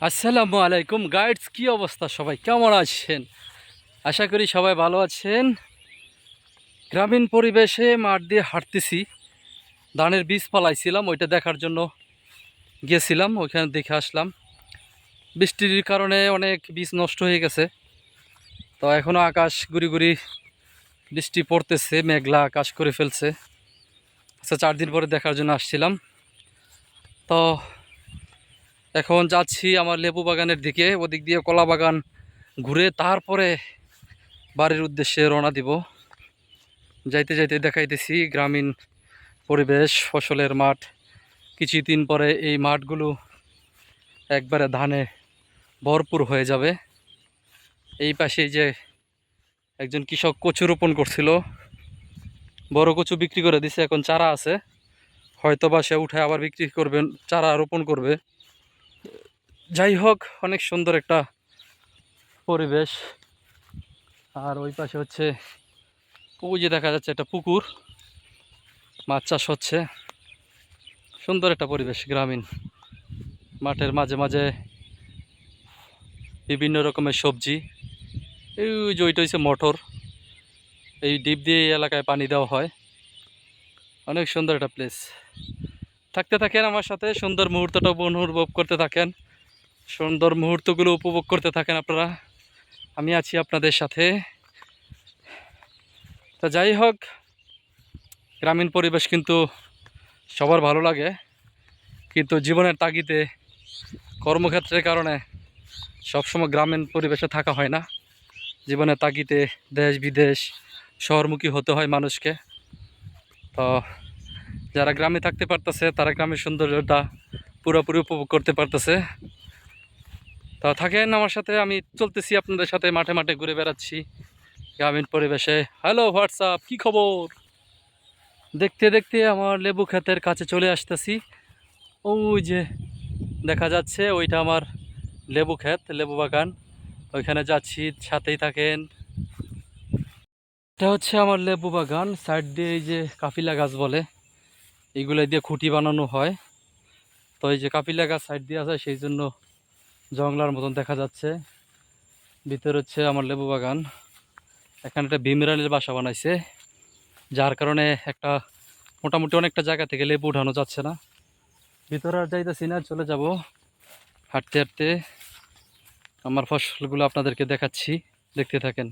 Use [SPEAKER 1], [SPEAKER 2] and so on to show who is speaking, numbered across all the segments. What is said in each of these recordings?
[SPEAKER 1] আসসালামু আলাইকুম গাইডস, কি অবস্থা সবাই? কেমন আছেন? আশা করি সবাই ভালো আছেন। গ্রামীণ পরিবেশে মাঠ দিয়ে হাঁটতেছি। ধানের বীজ পালাইছিলাম, ওইটা দেখার জন্য গিয়েছিলাম ওইখানে দেখে আসলাম। বৃষ্টির কারণে অনেক বীজ নষ্ট হয়ে গেছে। তো এখনও আকাশ গুড়ি গুড়ি বৃষ্টি পড়তেছে, মেঘলা আকাশ করে ফেলছে। আচ্ছা চার দিন পরে দেখার জন্য আসছিলাম। তো এখন যাচ্ছি আমার লেবু বাগানের দিকে, ওদিক দিয়ে কলা বাগান ঘুরে তারপরে বাড়ির উদ্দেশ্যে রওনা দিব। যাইতে যাইতে দেখাইতেছি গ্রামীণ পরিবেশ, ফসলের মাঠ। কিছুদিন পরে এই মাঠগুলো একবারে ধানে ভরপুর হয়ে যাবে। এই পাশে যে একজন কৃষক কচু রোপণ করছিল, বড় কচু বিক্রি করে দিছে, এখন চারা আছে। হয়তো বা সে উঠে আবার বিক্রি করবেন চারা রোপণ করবে। যাই হোক, অনেক সুন্দর একটা পরিবেশ। আর ওই পাশে হচ্ছে, ওই যে দেখা যাচ্ছে একটা পুকুর। মাছ চাষ হচ্ছে। সুন্দর একটা পরিবেশ গ্রামীণ। মাঠের মাঝে মাঝে বিভিন্ন রকমের সবজি। এই যে ওইটা হচ্ছে মটর। এই ডিপ দিয়ে এলাকায় পানি দেওয়া হয়। অনেক সুন্দর একটা প্লেস থাকতে থাকেন আমার সাথে, সুন্দর মুহূর্তটা অনুভব করতে থাকেন। সুন্দর মুহূর্তগুলো উপভোগ করতে থাকেন আপনারা। আমি আছি আপনাদের সাথে। তা যাই হোক, গ্রামীণ পরিবেশ কিন্তু সবার ভালো লাগে। কিন্তু জীবনের তাগিতে কর্মক্ষেত্রের কারণে সবসময় গ্রামীণ পরিবেশে থাকা হয় না। জীবনের তাগিদে দেশ, বিদেশ, শহরমুখী হতে হয় মানুষকে। তো যারা গ্রামে থাকতে পারতেছে, তারা গ্রামের সৌন্দর্যটা পুরোপুরি উপভোগ করতে পারতেছে। তা থাকেন আমার সাথে, আমি চলতেছি আপনাদের সাথে, মাঠে মাঠে ঘুরে বেড়াচ্ছি। গ্রামীণ পরিবেশে। হ্যালো হোয়াটসঅ্যাপ কি খবর? দেখতে দেখতে আমার লেবু ক্ষেতের কাছে চলে আসতেছি। ওই যে দেখা যাচ্ছে, ওইটা আমার লেবু ক্ষেত, লেবু বাগান। ওইখানে যাচ্ছি, সাথেই থাকেন। এটা হচ্ছে আমার লেবু বাগান, সাইড দিয়ে এই যে কাপিলা গাছ বলে এইগুলো দিয়ে খুঁটি বানানো হয়। তো এই যে কাপিলা গাছ সাইড দিয়ে আছে, সেই জন্য জংলার মতন দেখা যাচ্ছে। ভিতরে হচ্ছে আমার লেবু বাগান। এখানে একটা ভীমরানির বাসা বানাইছে। যার কারণে একটা মোটামুটি অনেকটা জায়গা থেকে লেবু উঠানো যাচ্ছে না। ভিতরে আর যাইতেছি না, চলে যাব হাঁটতে হাঁটতে। আমার ফসলগুলো আপনাদেরকে দেখাচ্ছি, দেখতে থাকেন।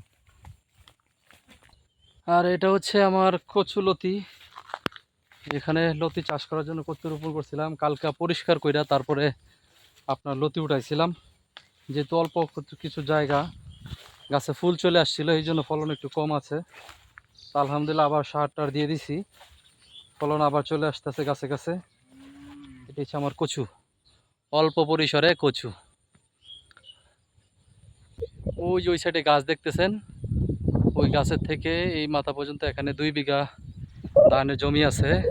[SPEAKER 1] আর এটা হচ্ছে আমার কচু লতি। এখানে লতি চাষ করার জন্য কচু রোপণ করছিলাম। কালকা পরিষ্কার কইরা তারপরে আপনার লতি উঠাইছিলাম। যেহেতু অল্প কিছু- জায়গা, গাছে ফুল চলে আসছিল, এই জন্য ফলন একটু কম আছে। তা আলহামদুলিল্লাহ আবার সার টার দিয়ে দিছি। ফলন আবার চলে আসতেছে গাছে গাছে। এটা হচ্ছে আমার কচু। অল্প পরিসরে কচু। ওই যে ওই সাইডে গাছ দেখতেছেন, ওই গাছের থেকে এই মাথা পর্যন্ত এখানে দুই বিঘা ধানের জমি আছে।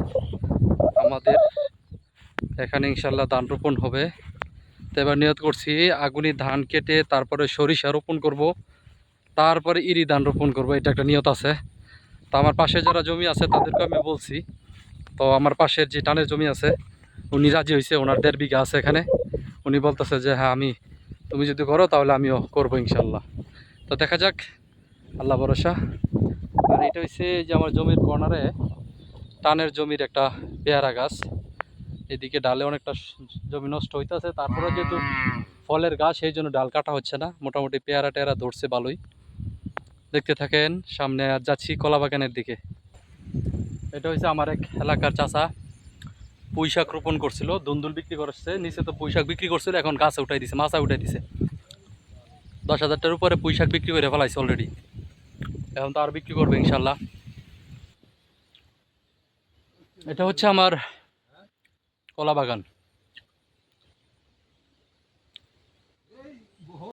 [SPEAKER 1] আমাদের এখানে ইনশাল্লাহ ধান রোপণ হবে। তো এবার নিয়ত করছি, আগুনি ধান কেটে তারপরে সরিষা রোপণ করব। তারপরে ইরি ধান রোপণ করব, এটা একটা নিয়ত আছে। তো আমার পাশে যারা জমি আছে তাদেরকে আমি বলছি, তো আমার পাশের যে টানের জমি আছে, উনি রাজি হয়েছে, ওনার দেড় বিঘা আছে এখানে। উনি বলতেছে যে হ্যাঁ আমি, তুমি যদি করো তাহলে আমিও করব ইনশাল্লাহ। তো দেখা যাক, আল্লাহ ভরসা। আর এটা হচ্ছে যে আমার জমির কর্নারে টানের জমির একটা পেয়ারা গাছ। এদিকে ডালে অনেকটা জমি নষ্ট হইতেছে। তারপরে যেহেতু ফলের গাছ সেই জন্য ডাল কাটা হচ্ছে না। মোটামুটি পেয়ারা টেয়ারা ধরছে ভালোই। দেখতে থাকেন সামনে আর যাচ্ছি কলা বাগানের দিকে। এটা হচ্ছে আমার এক এলাকার চাষা পুঁই শাক রোপণ করছিল দুন্দুল বিক্রি করছে। নিচে তো পুঁই শাক বিক্রি করছিল এখন গাছে উঠাই দিছে মাছা উঠাই দিছে। দশ হাজারটার উপরে পুঁই শাক বিক্রি করে ফেলাইছে অলরেডি এখন তো আর বিক্রি করবে ইনশাল্লাহ। এটা হচ্ছে আমার কলা বাগান।